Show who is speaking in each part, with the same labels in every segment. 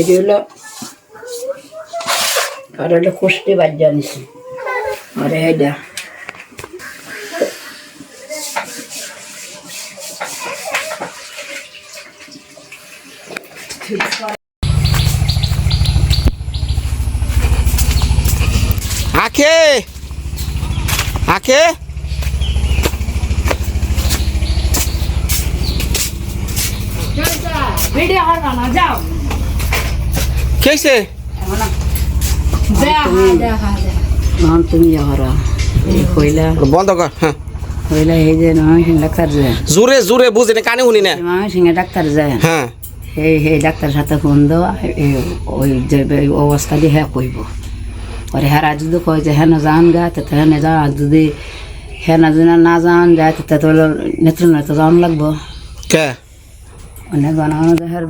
Speaker 1: এটি হলো আর হলো কুষ্টি বাজ্যা নিছি আর এইটা
Speaker 2: আখে। আখে।
Speaker 3: ভিডিও না যাও। দেখা
Speaker 1: নন তুমি হরা এই কইলা।
Speaker 2: বন্ধ কর হ্যাঁ
Speaker 1: কইলা এই যে নয় ডাক্তার যায়
Speaker 2: জোরে জোরে বুঝি না কানে শুনি না?
Speaker 1: মামা সিংহে ডাক্তার যায়
Speaker 2: হ্যাঁ
Speaker 1: সেই সেই ডাক্তার সাথে ফোন দাও এই ওই যে অবস্থা দিয়ে হ্যাঁ কইব। পরে হ্যাঁ যদি কয় যে হ্যাঁ না যান গা তো হ্যাঁ না যান যদি হ্যাঁ না যদি না যান যায় তো নেত্রী তো যাওয়ান লাগবো।
Speaker 2: কে?
Speaker 1: অনেক বানানো দেখার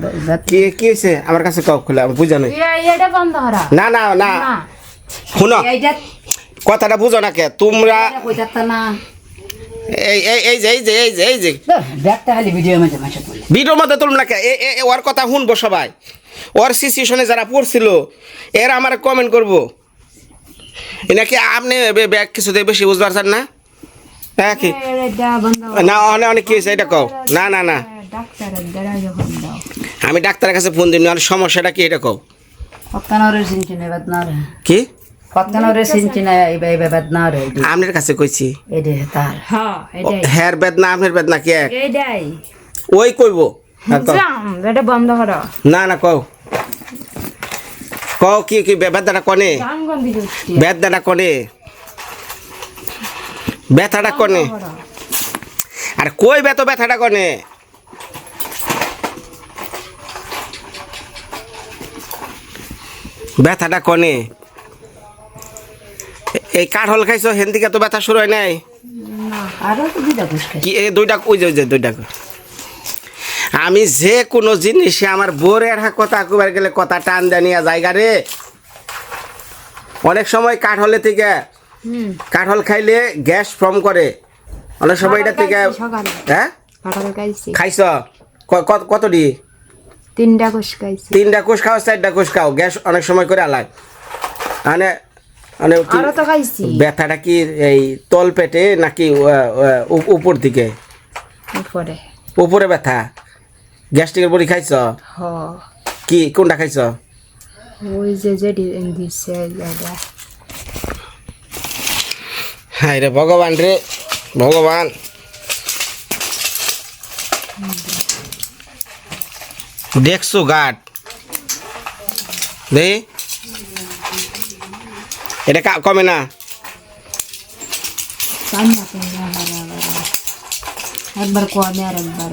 Speaker 2: কি আমার কাছে কাউ খুলে আমি বুঝা নই।
Speaker 3: এটা বন্ধ করা
Speaker 2: না না না।
Speaker 3: না।
Speaker 2: শুনো। কথাটা বুঝো না কে? তোমরা এই এই এই যে এই যে এই যে এই যে। ভিডিওর মধ্যে তুলম না কে? এ- এ- এ ওর কথা শুনব সবাই। ওর সিচুয়েশনে যারা পড়ছিল এরা আমার কমেন্ট করব। নাকি আপনি ব্যাগ কিছুতে বেশি বুঝতে পারছেন না? হ্যাঁ কি? না অনেক অনেক কি হয়েছে এটা কও। না না না। আমি ডাক্তারের কাছে ফোন দিই আর সমস্যাটা কি এটা কও? কি? আপনার কাছে কইছি।
Speaker 3: হ্যাঁ
Speaker 2: হ্যার বেদনা আপনার বেদনা কি এক? ওই কইব। হ্যাঁ,
Speaker 3: বন্ধ করো
Speaker 2: না না কও। কও কি কি বে- বেদনাটা কনে? বেদনাটা কনে? ব্যথাটা কনে? আর কই বেত ব্যথাটা কনে? ব্যথাটা কনে। এই কাঠল খাইছো হেন্দিকে তো ব্যথা শুরু হয় নাই? কি এই দুইটা ওই যে দুইটা আমি যে কোনো জিনিসে আমার বোরের কথা কবার গেলে কথা টান জানিয়া জায়গা রে। অনেক সময় কাঠলে থেকে কাঠল খাইলে গ্যাস ফর্ম করে। অনেক সময় এটা থেকে হ্যাঁ?
Speaker 3: খাইছ।
Speaker 2: কত- কত দি
Speaker 3: তিনটা কোষ খাইছি।
Speaker 2: তিনটা কোষ খাও চারটা কোষ খাও। গ্যাস অনেক সময় করে আলায়। মানে মানে
Speaker 3: আরও তো খাইছি।
Speaker 2: ব্যথাটা কি এই তল পেটে নাকি উপর দিকে?
Speaker 3: উপরে।
Speaker 2: উপরে ব্যথা? গ্যাস্ট্রিকের বড়ি খাইছ? কি কোনটা খাইছ?
Speaker 3: ওই যে যে দিছে
Speaker 2: হাই রে ভগবান রে ভগবান। দেখছ গাট? দে এটা কমে না।
Speaker 3: একবার কমে আর একবার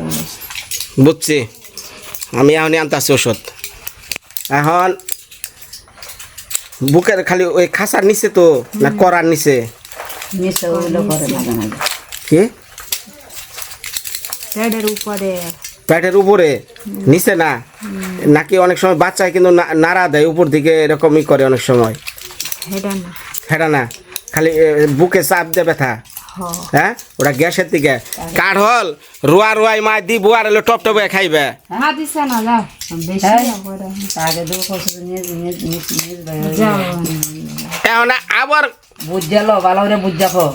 Speaker 2: বুঝছি। আমি এখন আনতেছি ওষুধ। এখন বুকের খালি ওই খাসার নিচে তো না করার নিচে? কি?
Speaker 3: উপরে
Speaker 2: পেটের উপরে নিচে না। নাকি অনেক সময় বাচ্চায় কিন্তু না- নাড়া দেয় উপর দিকে এরকমই করে অনেক সময়।
Speaker 3: হেডা না।
Speaker 2: খালি বুকে চাপ দিয়ে ব্যথা। হ্যাঁ। ওটা গ্যাসের দিকে। কাঠ হল রোয়া রোয়াই মা দি আর এলো টপ টপে খাইবে।
Speaker 3: হ্যাঁ দিছে না যাও বেশি
Speaker 1: হ্যাঁ।
Speaker 3: না করে।
Speaker 1: আগে দু বছর নিয়ে নিয়ে নিয়ে নিয়ে
Speaker 3: যাও
Speaker 2: এখন আবার
Speaker 1: বুঝালো ভালো করে বুঝাকো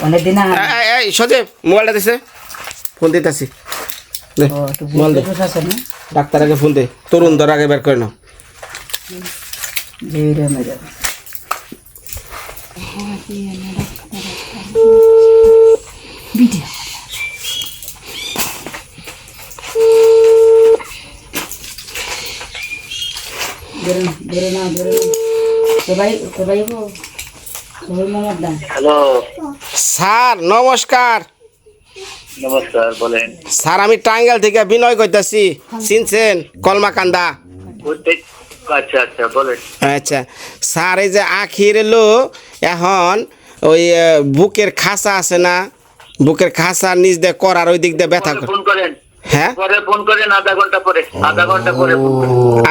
Speaker 1: অনেক দিন
Speaker 2: এ- এ- এই সজীব মোবাইলটা দিছে। ফোন দিতেছি। দে, মোবাইল দে ডাক্তার আগে ফোন দে। তরুণ ধর আগে বের করে নাও। স্যার নমস্কার।
Speaker 4: নমস্কার বলেন।
Speaker 2: স্যার আমি টাঙ্গাইল থেকে বিনয় করতেছি চিনছেন? কলমাকান্দা।
Speaker 4: আচ্ছা আচ্ছা বলেন।
Speaker 2: আচ্ছা। স্যার এই যে আখির এলো এখন ওই বুকের খাসা আছে না? বুকের খাসা নিচ দিয়ে করার ওই দিক দিয়ে ব্যথা
Speaker 4: ফোন করেন।
Speaker 2: হ্যাঁ?
Speaker 4: পরে ফোন করেন আধা ঘণ্টা পরে আধা ঘণ্টা পরে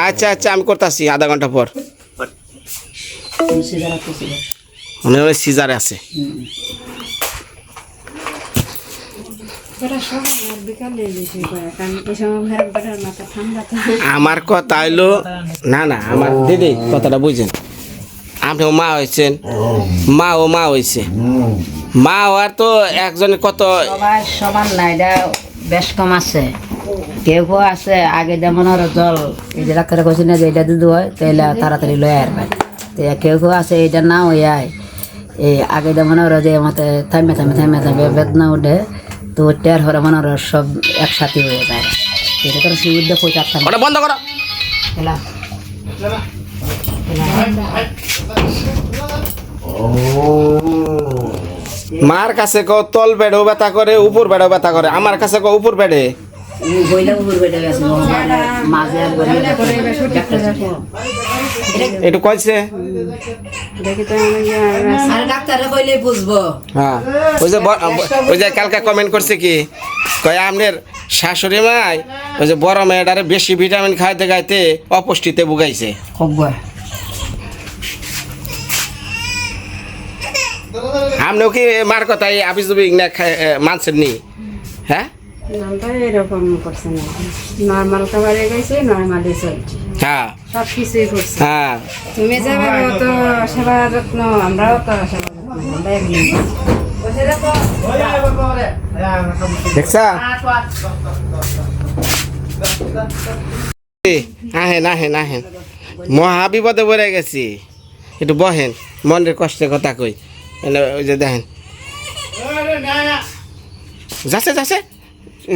Speaker 2: আচ্ছা আচ্ছা আমি করতেছি আধা ঘণ্টা পর। ওই সিজারে আছে
Speaker 3: বেটা সকাল আর বিকালে বেশি করে কারণ এই সময় ভেড়া বেটার মাথা ঠান্ডা তো
Speaker 2: আমার কথা হইল না না আমার দিদি কথাটা বুঝেন। আপনিও মা হয়েছেন মা ও মা হয়েছে। মা হওয়ার তো একজনের কত
Speaker 1: সমান না এটা বেশ কম আছে। কেউ কেউ আছে আগে যেমন আরও জল এই যে ডাক্তারে কইছে না যে এটা দিদি হয় তাহলে তাড়াতাড়ি লয়ে তো কেউ কেউ আছে এটা না হয়ে আয় এই আগে যেমন ওরা যে মতে থামে থামে থামে থামে বেদনা উঠে তো টের হরে মনে ওরা সব একসাথে হয়ে যায়। এটা তো কই থাকতাম
Speaker 2: ওটা বন্ধ করো।
Speaker 1: এলা।
Speaker 2: মার কাছে কো তল বেড়েও ব্যথা করে উপর বেড়েও ব্যথা করে। আমার কাছে কো উপর বেড়ে। একটু কইছে হ্যাঁ। ওই যে ওই যে কালকে কমেন্ট করছে কি? কয় আপনার শাশুড়ি মাই ওই যে বড় মেয়েটারে বেশি ভিটামিন খাইতে খাইতে অপুষ্টিতে বুগাইছে
Speaker 1: কব্বা
Speaker 2: আপনিও কি মার কথাই আপিস মানছেন নি? হ্যাঁ?
Speaker 3: নামটা এরকম করছে না। নর্মাল খাবারে গেছে নর্মালি চলছে
Speaker 2: হ্যাঁ।
Speaker 3: সব কিছুই করছে।
Speaker 2: হ্যাঁ।
Speaker 3: তুমি অত সেবা যত্ন আমরাও তো সেবা
Speaker 2: আহেন আহেন আহেন মহা বিপদে পড়ে গেছি। একটু বহেন মনের কষ্টের কথা কই। এনে ওই যে দেখেন। যাচ্ছে যাচ্ছে।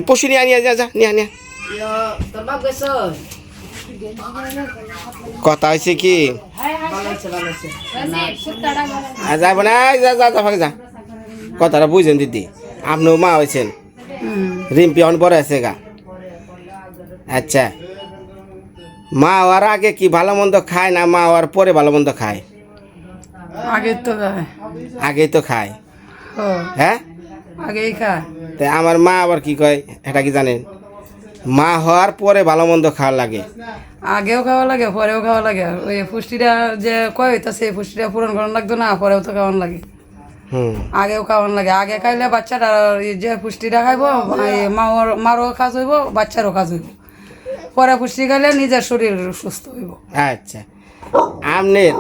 Speaker 2: পশু নিয়ে আনিয়া যা যা নিয়ে
Speaker 1: বাপ
Speaker 2: কথা হয়েছে কি যাব না যা যা যা যা কথাটা বুঝেন দিদি আপনিও মা হয়েছেন রিম্পি অন বড় আছে গা আচ্ছা মা হওয়ার আগে কি ভালো মন্দ খায় না মা হওয়ার পরে ভালো মন্দ খায়
Speaker 3: আগে তো
Speaker 2: আগেই তো খায় হ্যাঁ
Speaker 3: আগেই খা
Speaker 2: তাই আমার মা আবার কি কয় এটা কি জানেন? মা হওয়ার পরে ভালো মন্দ খাওয়া লাগে।
Speaker 5: আগেও খাওয়া লাগে পরেও খাওয়া লাগে। ওই পুষ্টিটা যে কয় হইতাছে এই পুষ্টিটা পূরণ করানো লাগতো না পরেও তো খাওয়ান লাগে।
Speaker 2: হুম।
Speaker 5: আগেও খাওয়ান লাগে। আগে খাইলে বাচ্চাটা যে পুষ্টিটা খাইব মাওর মারও কাজ হইব বাচ্চারও কাজ হইব। পরে পুষ্টি খাইলে নিজের শরীর সুস্থ হইব।
Speaker 2: আচ্ছা। আমনের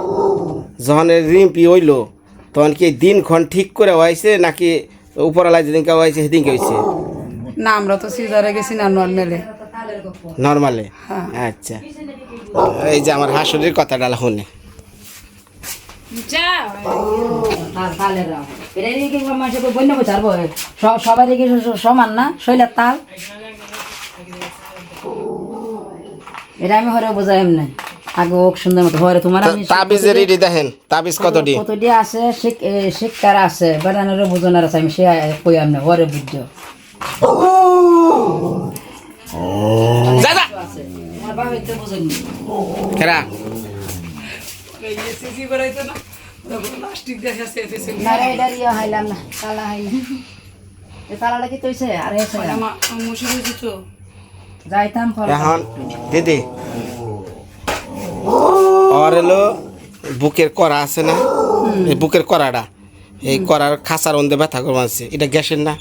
Speaker 2: যখন রিম্পি হইল তখন কি দিনক্ষণ ঠিক করে হয়েছে নাকি উপরওয়ালা যেদিনকে হয়েছে সেদিনকে হয়েছে?
Speaker 5: না আমরা তো সিজারে গেছি না নর্মেলে।
Speaker 2: নর্মালে?
Speaker 5: হ্যাঁ।
Speaker 2: আচ্ছা। এই যে আমার হাসুরির কথাটা শুনে।
Speaker 1: কি স- সবাই কি সমান না শৈলের তাল এটা আমি হরে বোঝাই এমনি। আগে ওক সুন্দর মতো। হরে তোমার
Speaker 2: তাবিজের ইডি দেখেন তাবিজ কতটি?
Speaker 1: কতটি আছে শিক্ষার আছে বেড়ানোর বোঝানোর আছে আমি সে কই আমি হরে বাবা হইতে
Speaker 2: কেরা?
Speaker 1: ইয়ে যাইতাম
Speaker 2: দিদি আর এলো বুকের করা আছে না? এই বুকের করাটা এই করার খাসার অন্ধে ব্যথা করব আছে। এটা গ্যাসের না?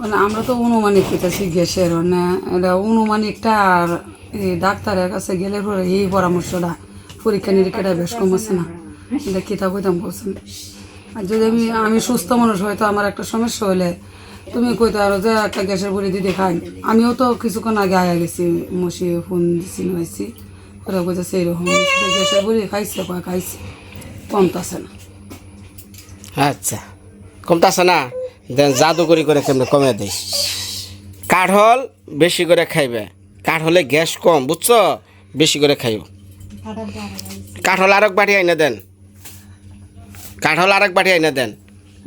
Speaker 5: মানে আমরা তো অনুমানিক পেতেছি গ্যাসের মানে এটা অনুমানিকটা আর এই ডাক্তারের কাছে গেলে পরে এই পরামর্শটা পরীক্ষা নিরীক্ষাটা বেশ কম আছে না? এটা কিতাব কইতাম বলছেন? আর যদি আমি আমি সুস্থ মানুষ হয়তো আমার একটা সমস্যা হলে তুমি কইতে আরও যে একটা গ্যাসের বড়ি দিদি খাই। আমিও তো কিছুক্ষণ আগে আয়া গেছি মসি ফোন দিছি নইছি ওরা এইরকম হয়েছে। গ্যাসের বড়ি খাইছে কয় খাইছে? কমতাছে না।
Speaker 2: আচ্ছা কমতাছে না? দেন জাদু করি কেমনে কমে দেয় কাঠল বেশি করে খাইবে। কাঠলে গ্যাস কম বুঝছ? বেশি করে খাইব। কাঠল আরেক বাটি আইনা দেন। কাঠল আরেক বাটি আইনা দেন।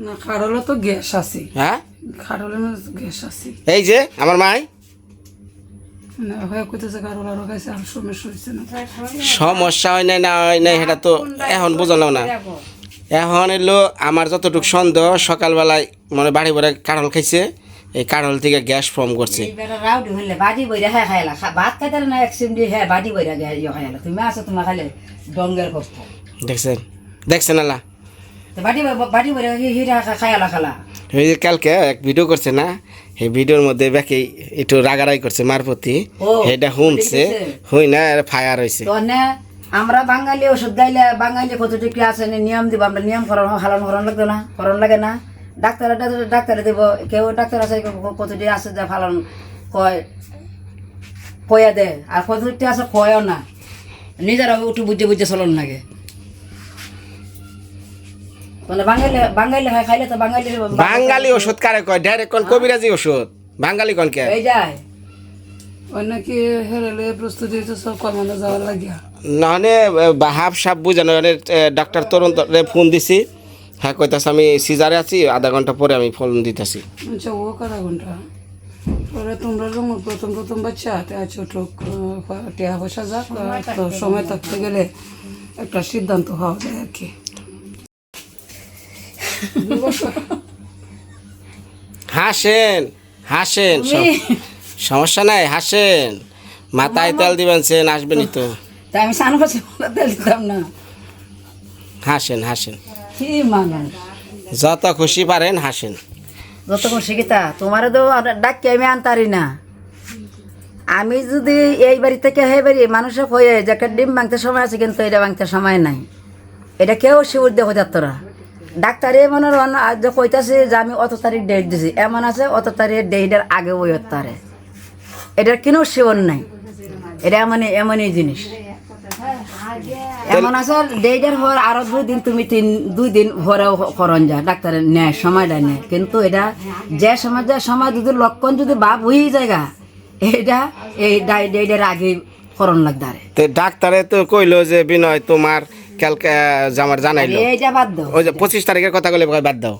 Speaker 5: না খাড়লে তো গ্যাস আছে।
Speaker 2: হ্যাঁ?
Speaker 5: খাড়লে গ্যাস আছে।
Speaker 2: এই যে আমার মাই
Speaker 5: মানে হয়ে কইতেছে কারও আরও খাইছে আর সমস্যা হয়েছে না।
Speaker 2: সমস্যা হয় নাই না হয় নাই সেটা তো এখন বুঝলাম না। এখন এলো আমার যতটুকু সন্দেহ সকালবেলায় মানে বাড়ি বাড়ি কাঠল খাইছে এই কাঠল থেকে গ্যাস ফর্ম করছে।
Speaker 1: রাউডি হইলে বাড়ি বইরা হ্যাঁ খাইলা। খা- ভাত খাইতে না এক সিম দিয়ে হ্যাঁ বাড়ি বইরা গে ইয়ে
Speaker 2: দেখছেন দেখছেন আল্লাহ।
Speaker 1: তো বাড়ি বাড়ি খাইলা খালা।
Speaker 2: ওই যে কালকে এক ভিডিও করছে না এই ভিডিওর মধ্যে ব্যাকে একটু রাগারাই করছে মার প্রতি। এটা শুনছে হই না ফায়ার হয়েছে
Speaker 1: আমরা বাঙালি ওষুধ গাইলে বাঙালি কতটুকু কি আছে নিয়ম দিব আমরা নিয়ম করণ হালন হরণ লাগতো না হরণ লাগে না। ডাক্তার ডাক্তারে দিব কেউ ডাক্তার আছে কতটি আছে যে ফালন কয় কয়া দে আর কতটি আছে কয়ও না। নিজেরা উঠু বুঝে বুঝে চলন লাগে। মানে বাঙালি বাঙালি হয় খাইলে তো বাঙালি
Speaker 2: বাঙালি ওষুধ কারে কয়? ডাইরেক্ট কোন কবিরাজি ওষুধ? বাঙালি কোন কে?
Speaker 1: এই যায়।
Speaker 5: ওই হেরেলে প্রস্তুতি সব যাওয়ার লাগিয়া।
Speaker 2: নহলে হাফ সাপ বুঝানো ডাক্তার তরুণ ফোন দিছি। হ্যাঁ কইতাছে আমি সিজারে আছি আধা ঘণ্টা পরে আমি ফোন দিতেছি।
Speaker 5: আচ্ছা ও কটা ঘণ্টা পরে তোমরা যখন প্রথম প্রথম বাচ্চা তে ছোট টেহা পয়সা যাক তো সময় থাকতে গেলে একটা সিদ্ধান্ত হওয়া যায় আর কি।
Speaker 2: হাসেন হাসেন সমস্যা নাই হাসেন। মাথায় তেল দিবেন সেন আসবেনই তো।
Speaker 1: আমি সান করছি তেল দিতাম না।
Speaker 2: হাসেন হাসেন। যত খুশি পারেন হাসেন।
Speaker 1: যতক্ষণ শিখিতা তোমারও তো? ডাকি আমি আনতারি না। আমি যদি এই বাড়ি থেকে সেই বাড়ি মানুষে কয়ে যে একটা ডিম ভাঙতে সময় আছে কিন্তু এটা ভাঙতে সময় নাই। এটা কেউ শিউর দেখো যাত্রা ডাক্তারে মনে রন আজ কইতাছে যে আমি অত তারিখ ডেট দিছি, এমন আছে অত তারিখ ডেটের আগে ওই তারে এটার কোনো শিওর নাই? এটা এমনই এমনই জিনিস। এমন আছে ডেটের পর আরও দুই দিন তুমি তিন, দুই দিন পরেও করন যা, ডাক্তারের নেয় সময়টা নেয় কিন্তু এটা যে সময় যে সময় যদি লক্ষণ যদি বাপ হয়ে জায়গা এটা এই ডেটের আগে করণ লাগদারে।
Speaker 2: ডাক্তারে তো কইলো যে বিনয়, তোমার কালকে জামার জানাইলো।
Speaker 1: এইটা বাদ দাও।
Speaker 2: ওই যে পঁচিশ তারিখের কথা বলে বাদ দাও।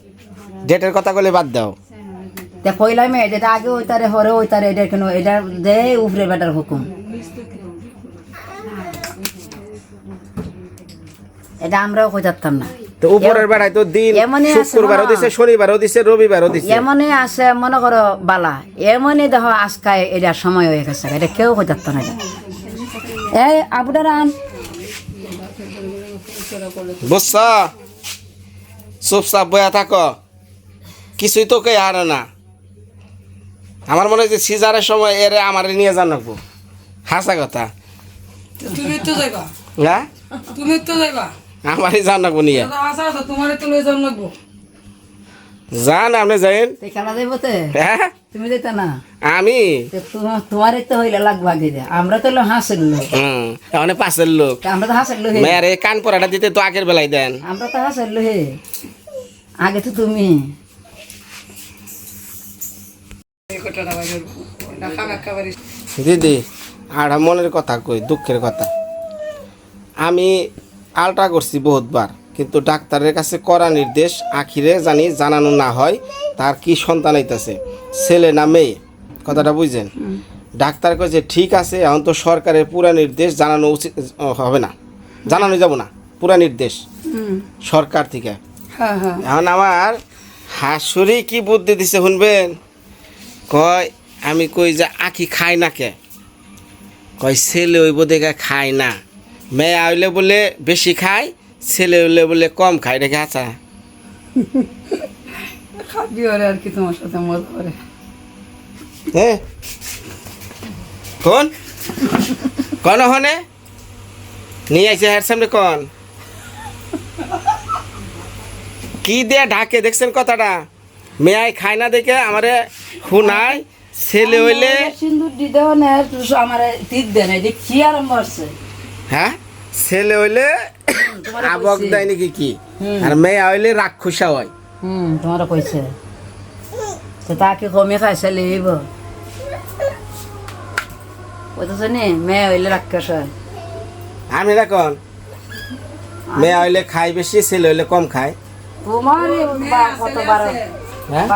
Speaker 2: ডেটের কথা বলে বাদ দাও।
Speaker 1: তে কইলাম এটা আগে ওই তারে হরে ওই তারে এটা কেন এটা দে উপরে বেটার হুকুম। এটা আমরাও কই যাতাম না।
Speaker 2: তো উপরের বেড়ায় তো দিন শুক্রবারও দিছে শনিবারও দিছে রবিবারও দিছে।
Speaker 1: এমনই আছে মনে করো বালা। এমনই দেখো আজকায় এটা সময় হয়ে গেছে। এটা কেউ কই যাত না আবুদার আন
Speaker 2: বুঝছ? চুপচাপ বয়া থাকো। কিছুই তো কে হারে না। আমার মনে হয় যে সিজারের সময় এরে আমার নিয়ে যান রাখব হাসা কথা।
Speaker 5: তুমি তো যাইবা।
Speaker 2: হ্যাঁ?
Speaker 5: তুমি তো যাইবা।
Speaker 2: আমারই জান রাখব নিয়ে।
Speaker 5: তোমার তো লয়ে যান
Speaker 2: যান আপনি যাইন।
Speaker 1: খেলা দেবো
Speaker 2: হ্যাঁ?
Speaker 1: তুমি দিতে না?
Speaker 2: আমি?
Speaker 1: তোমারই তো হইলে লাগবা দিতে আমরা তো হাসিল লোক।
Speaker 2: হুম এখন পাশের লোক।
Speaker 1: আমরা তো হাসিল হে
Speaker 2: মেয়ের এই কান পরাটা দিতে তো আগের বেলায় দেন।
Speaker 1: আমরা তো হাসিল হে আগে তো তুমি।
Speaker 2: দিদি আর মনের কথা কই দুঃখের কথা। আমি আলট্রা করছি বহুতবার। কিন্তু ডাক্তারের কাছে করা নির্দেশ আখিরে জানি জানানো না হয় তার কি সন্তান হইতাছে ছেলে না মেয়ে? কথাটা বুঝছেন? ডাক্তার কয়েছে ঠিক আছে এখন তো সরকারের পুরা নির্দেশ জানানো উচিত হবে না। জানানো যাব না পুরা নির্দেশ সরকার থেকে।
Speaker 5: হ্যাঁ হ্যাঁ।
Speaker 2: এখন আমার হাসুরি কি বুদ্ধি দিছে শুনবেন? কয় আমি কই যে আখি খাই না কে? কয় ছেলে হইব দেখে খায় না। মেয়ে হইলে বলে বেশি খায় ছেলে হইলে বলে কম খায় রেখে আচ্ছা?
Speaker 5: খাবি ওরে আর কি তোমার সাথে মজা করে।
Speaker 2: হ্যাঁ কোন? কোন হনে নিয়ে আইছে হের সামনে কোন? কি দিয়ে ঢাকে দেখছেন কথাটা? মেয়াই খায় না দেখে আমারে শুনায় ছেলে হইলে
Speaker 1: সিন্দুর দি দেও না আমার কি আরম্ভ হচ্ছে?
Speaker 2: হ্যাঁ? ছেলে হইলে আবক দেয় নাকি কি? আর মেয়ে হইলে রাক্ষসা হয়।
Speaker 1: হুম তোমার কইছে। তো তাকে কমে খাইছে কইতেছ নি মেয়ে হইলে রাক্ষস হয়।
Speaker 2: আমি না কোন মেয়ে হইলে খায় বেশি ছেলে হইলে কম খায়।
Speaker 1: তোমার কত বারো
Speaker 2: হ্যাঁ?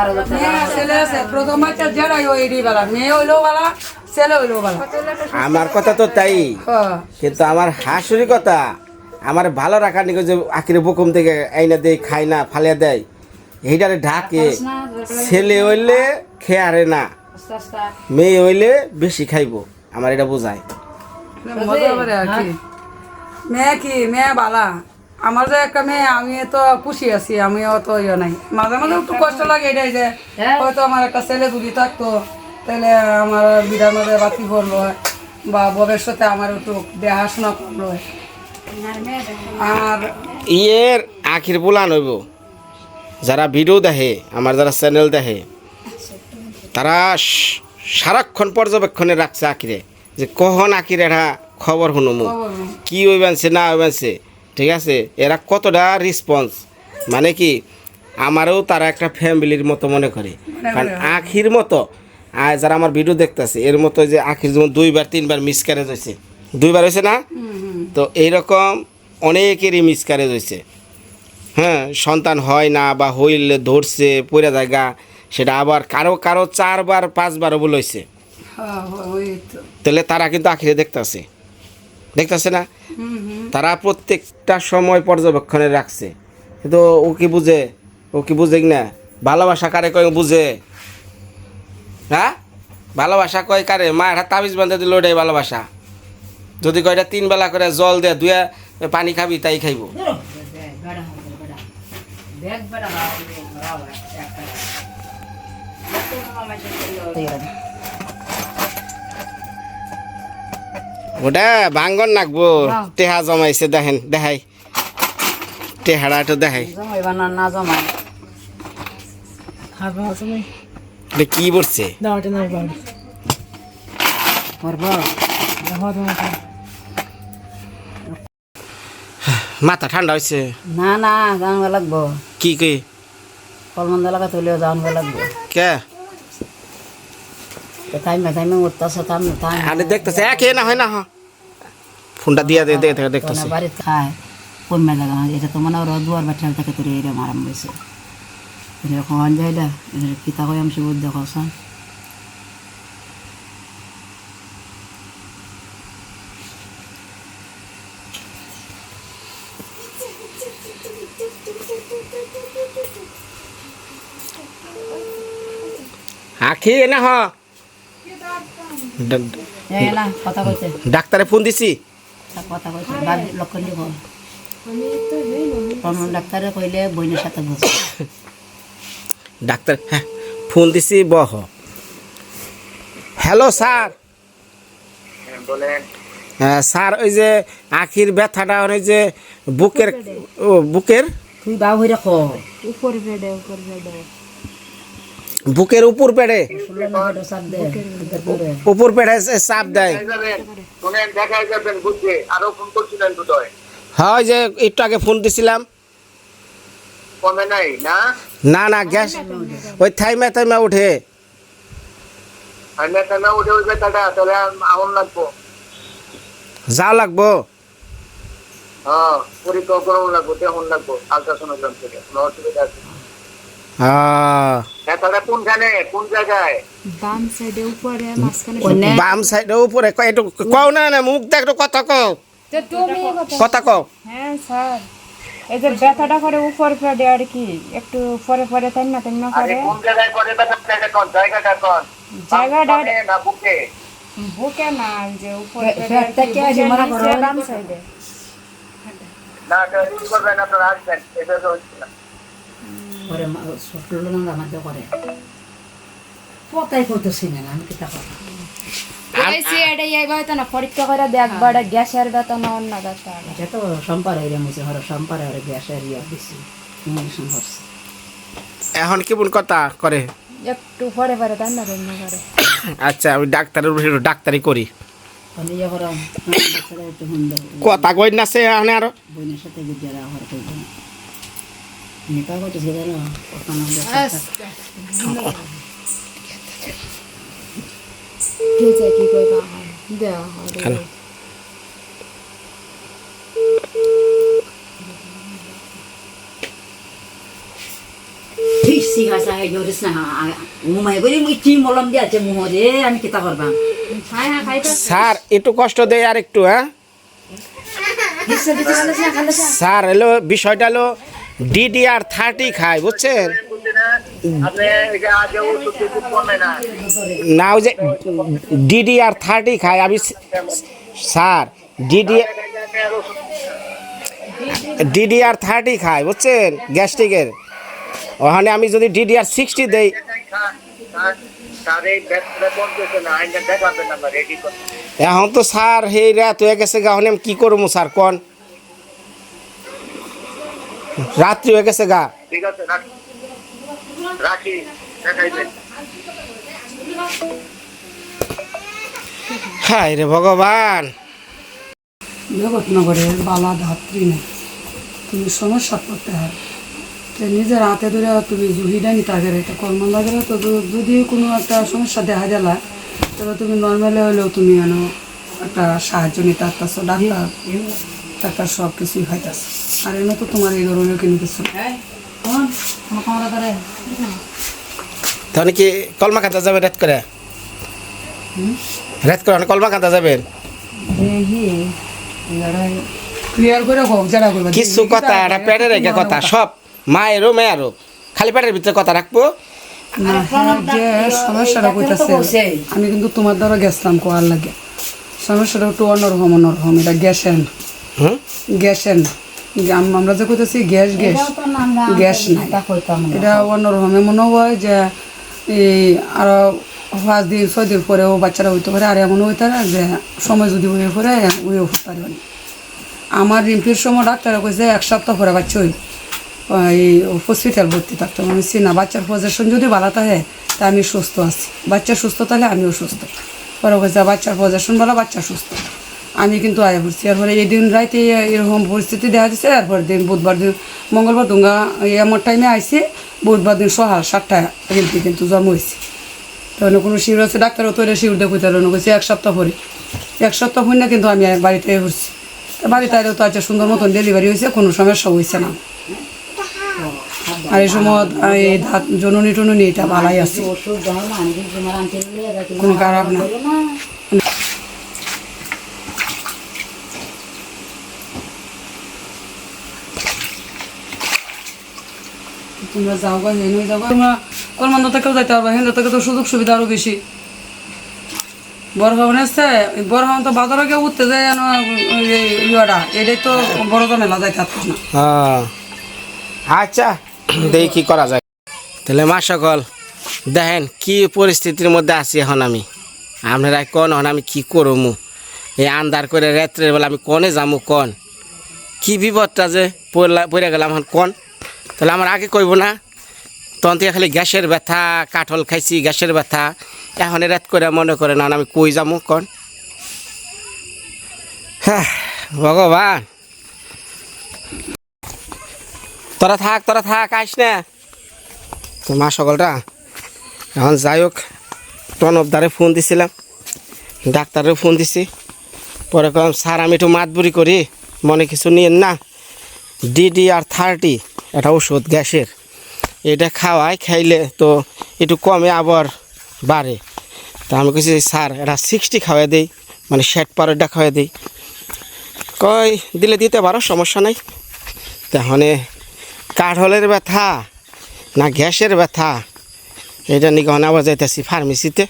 Speaker 2: আমার কথা তো তাই
Speaker 5: হ্যাঁ।
Speaker 2: কিন্তু আমার হাসুরি কথা আমার ভালো রাখার নিকে যে আখিরে বুকুম থেকে আইনা দেয় খায় না ফালিয়া দেয় এইটারে ঢাকে। ছেলে হইলে খেয়ারে না মেয়ে হইলে বেশি খাইবো আমার এটা বোঝায়।
Speaker 5: মজা কি। মেয়ে কি? মেয়ে বালা। আমার যে একটা মেয়ে আমি তো খুশি আছি আমি অত ইয়ে নাই। মাঝে মাঝে একটু কষ্ট লাগে এটাই যে হয়তো আমার একটা ছেলে যদি থাকতো তাহলে আমার মাঝে বাতি পড়ল বা ভবিষ্যতে আমার একটু দেখাশোনা করল। আর
Speaker 2: ইয়ের আখির বুলান হইব যারা ভিডিও দেখে আমার যারা চ্যানেল দেখে তারা সারাক্ষণ পর্যবেক্ষণে রাখছে আখিরে। যে কখন আখির এরা খবর শুনুমু? কি হইবানছে না হইবানছে? ঠিক আছে? এরা কতটা রেসপন্স মানে কি আমারও তারা একটা ফ্যামিলির মতো মনে করে। কারণ আখির মতো আর যারা আমার ভিডিও দেখতেছে এর মতো যে আখির যেমন দুইবার তিনবার মিসক্যারেজ হয়েছে দুইবার হয়েছে না? তো এইরকম অনেকেরই মিসক্যারেজ হয়েছে। হ্যাঁ সন্তান হয় না বা হইলে ধরছে পড়ে জায়গা সেটা আবার কারও কারও চারবার পাঁচবারও বলে হয়েছে।
Speaker 5: হ্যাঁ,
Speaker 2: তাহলে তারা কিন্তু আখিরে দেখতাছে। দেখতাছে না? তারা প্রত্যেকটা সময় পর্যবেক্ষণে রাখছে। কিন্তু ও কি বুঝে? ও কি বুঝে কি না ভালোবাসা কারে কয় বুঝে? হ্যাঁ? ভালোবাসা কয় কারে? মায়ের হাত তাবিজ বান্ধে দিল ওটাই ভালোবাসা। যদি কয়টা তিন বেলা করে জল দে দুয়া পানি খাবি তাই খাইব। ওটা ভাঙ্গন নাকবো। টেহা জমাইছে দেখেন দেখাই। টেহারা একটু দেখাই।
Speaker 1: না না জমাই।
Speaker 2: এটা কি পড়ছে
Speaker 1: করব?
Speaker 2: মাথা ঠান্ডা হয়েছে
Speaker 1: না না জানবা লাগবো।
Speaker 2: কি কি?
Speaker 1: কলমন্দ লাগা তুলেও জানবা লাগবো।
Speaker 2: কে?
Speaker 1: টাইমে টাইমে উঠতেছে টাইম টাইম।
Speaker 2: আরে দেখতেছে একে না হয় না হ? ফোনটা দিয়া দে দেখে দেখতেছে।
Speaker 1: বাড়িতে খায় কমে লাগা এটা তো মানে ওরা দুয়ার বাঠাল থেকে তোর এরম আরাম হয়েছে এরকম না কিতা কয় আমি সুবোধ দেখো
Speaker 2: আখি না হ। ডাক্তারে ফোন দিছি।
Speaker 1: তা কথা কইতে বাড়ি লক্ষণ দিব। কোন ডাক্তারে কইলে বইনের সাথে
Speaker 2: ডাক্তার হ্যাঁ ফোন দিছি বহ হ্যালো স্যার।
Speaker 4: হ্যাঁ,
Speaker 2: হ্যাঁ, স্যার ওই যে আখির ব্যথাটা ওই যে বুকের ও বুকের?
Speaker 1: তুই বাবু হইরে খ
Speaker 3: উপর বেডে উপর বেডে।
Speaker 2: বুকের উপর পেড়ে?
Speaker 1: সাপ
Speaker 2: উপর পেড়ে চাপ দেয়। হয় যে একটু আগে ফোন দিছিলাম।
Speaker 4: না
Speaker 2: না গ্যাস ওই থাইমা থাইমা উঠে যা লাগবো।
Speaker 4: হ্যাঁ করুন লাগবো তেমন লাগবো কোনো অসুবিধা আছে
Speaker 2: আহ,
Speaker 4: নেতাটা কোনখানে কোন জায়গায়?
Speaker 3: বাম সাইডে উপরে মাঝখানে
Speaker 2: বাম সাইডে উপরে। একটু কও না না মুখ দেখ একটু কথা কও।
Speaker 3: কথা
Speaker 2: কও।
Speaker 3: হ্যাঁ স্যার। এই যে ব্যথাটা করে উপর পেডে আর কি একটু পরে পরে তাই না তাই না করে?
Speaker 4: কোন জায়গায় করে ব্যথা কোন জায়গাটা কোন
Speaker 3: জায়গাটা
Speaker 4: বামে না বুকে?
Speaker 3: বুকে না যে উপর
Speaker 1: পে- পেটটা আছে করো?
Speaker 3: বাম সাইডে
Speaker 4: না তো কি করবেন আপনারা আসবেন। এটা তো হচ্ছে না।
Speaker 1: করে ষোলো না আমাদের করে। পতাই করতেছি না আমি কথা
Speaker 3: পরীক্ষা করে দেখবার গ্যাসের অন্য
Speaker 1: এটা তো সম্পার এরিয়া মুছে হর সম্পার আর গ্যাসের ইয়া দিছি। ইঞ্জেকশন করছে
Speaker 2: এখন কেমন কথা করে?
Speaker 3: একটু পরে পরে তাই না করে
Speaker 2: আচ্ছা আমি ডাক্তারের উপরে ডাক্তারি করি।
Speaker 1: ইয়ে
Speaker 2: কথা কই না সে আরও।
Speaker 1: বোনের সাথে গুজারা নেতা করতেছে জানো কখন
Speaker 3: কে চাই কি কই বা দেওয়া হয়
Speaker 2: হ্যালো
Speaker 1: ঠিক ঠিক আছে আগে জোরিস না মুমাই করি মুই কি মলম দিয়াছে মুহ রে আমি কিতা
Speaker 3: খাইতে
Speaker 2: স্যার একটু কষ্ট দেয় আর একটু হ্যাঁ স্যার হলো বিষয়টা হলো ডিডিআর থার্টি খায়, বুঝছেন?
Speaker 4: বুঝছি না,
Speaker 2: ওই যে ডিডিআর থার্টি খায়, আমি স্যার ডিডি ডিডিআর থার্টি খায়, বুঝছেন? গ্যাস্ট্রিকের। ওখানে আমি যদি ডিডিআর সিক্সটি দেই এখন তো স্যার হে রাত হয়ে গেছে গা, এখন আমি কি করব, স্যার, কন? রাত্রি হয়ে গেছে গা।
Speaker 4: ঠিক আছে রাখি।
Speaker 2: হায় রে ভগবান।
Speaker 5: জগৎনগরের বালা ধাত্রী নেই তুমি সমস্যা করতে হয়। তো নিজের হাতে ধরে তুমি জুহিটা নিতে আগে এটা কর্ম লাগে তো যদি কোনো একটা সমস্যা দেখা গেল তাহলে তুমি নর্মালি হলেও তুমি যেন একটা সাহায্য নিতে পারতেছো। ডাক্তার ডাক্তার সব কিছুই খাইতেছে আর এনে তো তোমার এই ধরনের কিন্তু কিছু?
Speaker 2: তাহলে কি কলমা খাতা যাবে রাত করে? রাত করে অনেক কলমা খাতা যাবেন
Speaker 5: যারা
Speaker 2: কিছু কথা এটা পেটের রেখে কথা সব মায়েরও মেয়েরও। খালি পেটের ভিতরে কথা রাখব।
Speaker 5: না, হ্যাঁ, সমস্যাটা কইতাছে আমি কিন্তু তোমার দ্বারা গেছিলাম কোয়ার লাগে। সমস্যাটা একটু অন্যরকম অন্যরকম এটা গ্যাসের না
Speaker 2: হুম
Speaker 5: গ্যাসের না। আমরা যে কইতেছি গ্যাস গ্যাস। গ্যাস না। এটা অন্যরকম এমন হয় যে এই আরও পাঁচ দিন ছয় দিন পরেও বাচ্চারা হইতে পারে। আর এমন হইতে পারে যে সময় যদি হয়ে পড়ে হতে পারবে না আমার রিম্পির সময় ডাক্তার কইছে এক সপ্তাহ পরে বাচ্চা হই এই হসপিটাল ভর্তি থাকতে আমি না। বাচ্চার পজিশন যদি ভালো থাকে তা আমি সুস্থ আছি। বাচ্চা সুস্থ তাহলে আমিও সুস্থ। পরে কইছে বাচ্চার পজিশন ভালো বাচ্চা সুস্থ। আমি কিন্তু আয়া পড়ছি। এরপরে এই দিন রাইতে এরকম পরিস্থিতি দেখা দিচ্ছে এরপর দিন বুধবার দিন, মঙ্গলবার দুঙ্গা আমার টাইমে আইসি বুধবার দিন সকাল সাতটা রিম্পি কিন্তু জন্ম হয়েছে তখন কোনো শিউর আছে, ডাক্তারও তৈরি শিউর দেখতে পারল কইছে এক সপ্তাহ পরে। এক সপ্তাহ পর না কিন্তু আমি বাড়িতে ঘুরছি বাড়িতে আইলেও তো আচ্ছা সুন্দর মতন ডেলিভারি হয়েছে কোনো সমস্যা হয়েছে না। আর এই সময় এই জননী টননী এটা ভালাই আছে। কোনো খারাপ না। তোমরা যাও বা হেন যাও গা। তোমরা কলমান্দ থেকেও যাইতে পারবা হেন থেকে তো সুযোগ সুবিধা আরও বেশি। বরহাওন আছে বরহাওন তো বাজারে গিয়ে উঠতে যায় যেন ইয়েটা, এটাই তো বড় ঝামেলা, যাইতে পারতো না।
Speaker 2: হ্যাঁ। আচ্ছা দেখি কি করা যায়। তাহলে মা সকল দেখেন কি পরিস্থিতির মধ্যে আছি এখন আমি। আপনারা কোন এখন আমি কি করব এই আন্দার করে রাত্রের বেলা আমি কনে যাব কন? কি বিপদটা যে পড়লা- পড়ে গেলাম এখন কন? তাহলে আমার আগে কইব না? তখন থেকে খালি গ্যাসের ব্যথা, কাঠল খাইছি, গ্যাসের ব্যথা। এখন রাত করে মনে করে, না আমি কই যাব কন? হ্যাঁ ভগবান। তোরা থাক তোরা থাক, আইস না। তো মা সকলটা এখন যাই হোক টনবদারে ফোন দিছিলাম। ডাক্তারেও ফোন দিছি। পরে কম স্যার, আমি একটু মাতবুরি করি, মনে কিছু নিয়েন না। ডিডি আর থার্টি এটা ওষুধ গ্যাসের। এটা খাওয়াই খাইলে তো একটু কমে আবার বাড়ে। তা আমি কইছি, স্যার, এটা সিক্সটি খাওয়াই দেই মানে ষাট পারেরটা খাওয়াই দেই। কয় দিলে দিতে পারো, সমস্যা নাই। তাহলে কাঠলের ব্যথা না গ্যাসের ব্যথা, এটা নিয়ে নিগহনে আবার যাইতেছি ফার্মেসিতে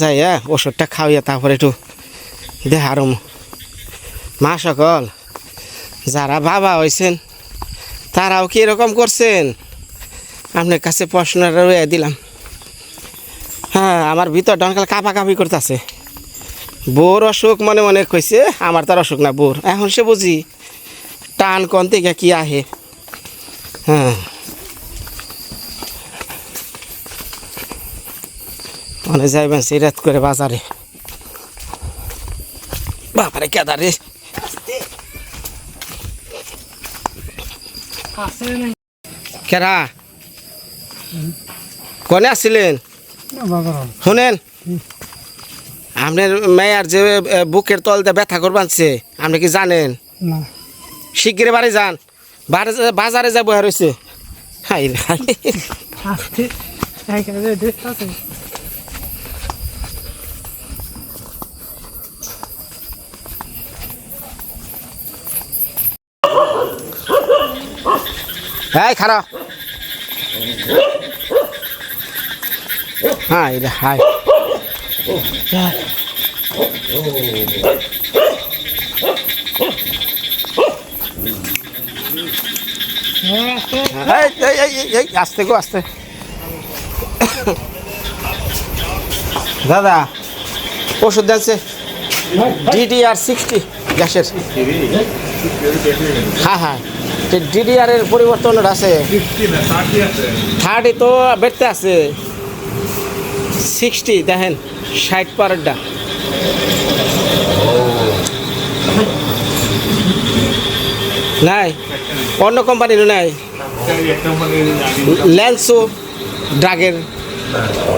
Speaker 2: যাইয়া ওষুধটা খাওয়াইয়া তারপরে একটু দেহারম মা সকল যারা বাবা হয়েছেন তারাও কি এরকম করছেন? আপনার কাছে প্রশ্নটা রয়ে দিলাম। হ্যাঁ আমার ভিতর ডনকাল কাপি করতেছে। বোর অসুখ মনে মনে কইছে, আমার তার অসুখ না, বোর। এখন সে বুঝি টান কন থেকে কি আহে। হ্যাঁ। মানে যাইবেন সেই রাত করে বাজারে। বাবারে কেদারে কেরা? কনে আসছিলেন শুনেন। আপনার মেয়ার যে বুকের তলতে ব্যথা করবানছে আপনি কি জানেন? শিগগিরি বাড়ি যান। বাজারে যাব আর হয়েছে হাই এই খারাপ হাই রে হাই। আস্তে গো আস্তে। দাদা ওষুধ দেনছে। ডিডিআর সিক্সটি গ্যাসের। হ্যাঁ হ্যাঁ। ডিডিআর এর পরিবর্তন আছে। থার্টি তো বেড়তে আছে। সিক্সটি দেখেন ষাট পারেরটা। নাই অন্য কোম্পানিরও নাই। ল্যান্সো ড্রাগের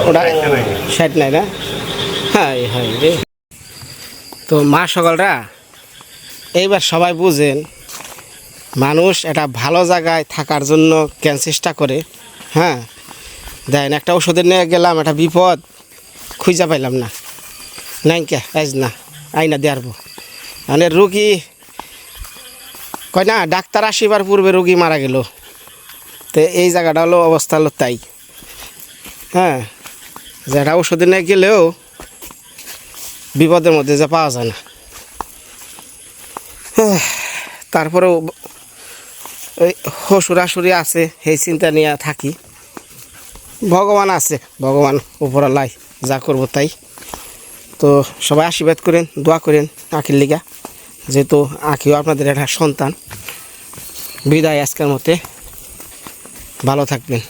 Speaker 2: ওটা ষাট নাই না? হ্যাঁ হ্যাঁ রে। তো মা সকলরা এইবার সবাই বুঝেন মানুষ একটা ভালো জায়গায় থাকার জন্য কেন চেষ্টা করে? হ্যাঁ? দেন একটা ওষুধের নিয়ে গেলাম একটা বিপদ খুঁজে পাইলাম না। নাই কে? আজ না আইনা দেয়ারবো মানে রুগী কয় না ডাক্তার আসিবার পূর্বে রুগী মারা গেল। তো এই জায়গাটা হলো অবস্থা হলো তাই। হ্যাঁ? যেটা ওষুধে নিয়ে গেলেও বিপদের মধ্যে যে পাওয়া যায় না। হ্যাঁ, তারপরেও ওই হসুরাসুরি আছে, সেই চিন্তা নিয়ে থাকি। ভগবান আছে, ভগবান উপরালাই যা করব তাই। তো সবাই আশীর্বাদ করেন, দোয়া করেন আঁকির লিগা। যেহেতু আঁকিও আপনাদের একটা সন্তান। বিদায় আজকের মতে। ভালো থাকবেন।